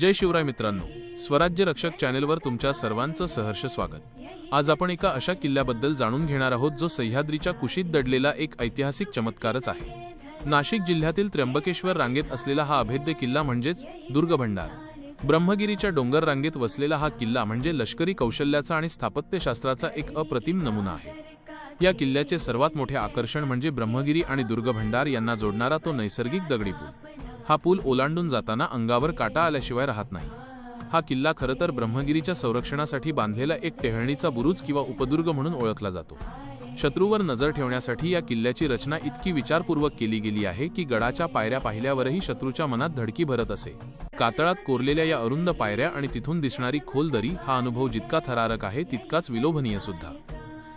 जय शिवराय मित्रांनो स्वराज्य रक्षक चॅनेलवर तुमच्या सर्वांचं सहर्ष स्वागत. आज आपण एका अशा किल्ल्याबद्दल जाणून घेणार आहोत जो सह्याद्रीच्या कुशीत दडलेला एक ऐतिहासिक चमत्कारच आहे. नाशिक जिल्ह्यातील त्र्यंबकेश्वर रांगेत असलेला हा अभेद्य किल्ला म्हणजेच दुर्गभंडार. ब्रह्मगिरीच्या डोंगर रांगेत वसलेला हा किल्ला म्हणजे लष्करी कौशल्याचा आणि स्थापत्यशास्त्राचा एक अप्रतिम नमुना आहे. या किल्ल्याचे सर्वात मोठे आकर्षण म्हणजे ब्रह्मगिरी आणि दुर्गभंडार यांना जोडणारा तो नैसर्गिक दगडी पूल हा पूल ओलांडून जाताना अंगावर काटा आल्याशिवाय राहत नाही. हा किल्ला खरं तर ब्रह्मगिरीच्या संरक्षणासाठी बांधलेला एक टेहळणीचा बुरुज किंवा उपदुर्ग म्हणून ओळखला जातो. शत्रूवर नजर ठेवण्यासाठी या किल्ल्याची रचना इतकी विचारपूर्वक केली गेली आहे की गडाच्या पायऱ्या पाहिल्यावरही शत्रूच्या मनात धडकी भरत असे. कातळात कोरलेल्या या अरुंद पायऱ्या आणि तिथून दिसणारी खोल दरी हा अनुभव जितका थरारक आहे तितकाच विलोभनीय सुद्धा.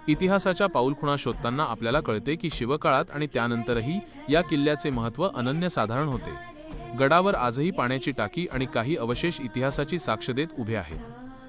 इतिहासाच्या पाऊलखुणा शोधताना आपल्याला कळते की शिवकाळात आणि त्यानंतरही या किल्ल्याचे महत्त्व अनन्यसाधारण होते. गडावर आजही पाण्याची टाकी आणि काही अवशेष इतिहासाची साक्ष देत उभे आहेत.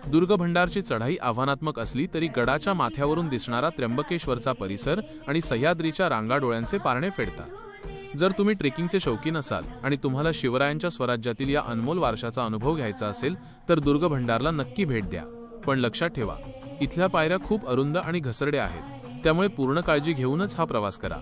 दुर्गभंडारची चढाई आव्हानात्मक असली तरी गडाच्या माथ्यावरून दिसणारा त्र्यंबकेश्वरचा परिसर आणि सह्याद्रीच्या रांगाडोळ्यांचे पारणे फेडतात. जर तुम्ही ट्रेकिंगचे शौकीन असाल आणि तुम्हाला शिवरायांच्या स्वराज्यातील या अनमोल वारशाचा अनुभव घ्यायचा असेल तर दुर्गभंडारला नक्की भेट द्या. पण लक्षात ठेवा इथल्या पायऱ्या खूप अरुंद आणि घसरड्या आहेत. त्यामुळे पूर्ण काळजी घेऊनच हा प्रवास करा.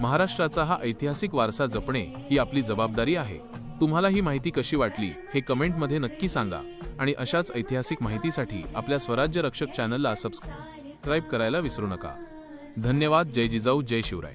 महाराष्ट्राचा हा ऐतिहासिक वारसा जपणे ही आपली जबाबदारी आहे. तुम्हाला ही माहिती कशी वाटली हे कमेंटमध्ये नक्की सांगा आणि अशाच ऐतिहासिक माहितीसाठी आपल्या स्वराज्य रक्षक चॅनलला सबस्क्राईब करायला विसरू नका. धन्यवाद. जय जिजाऊ. जय शिवराय.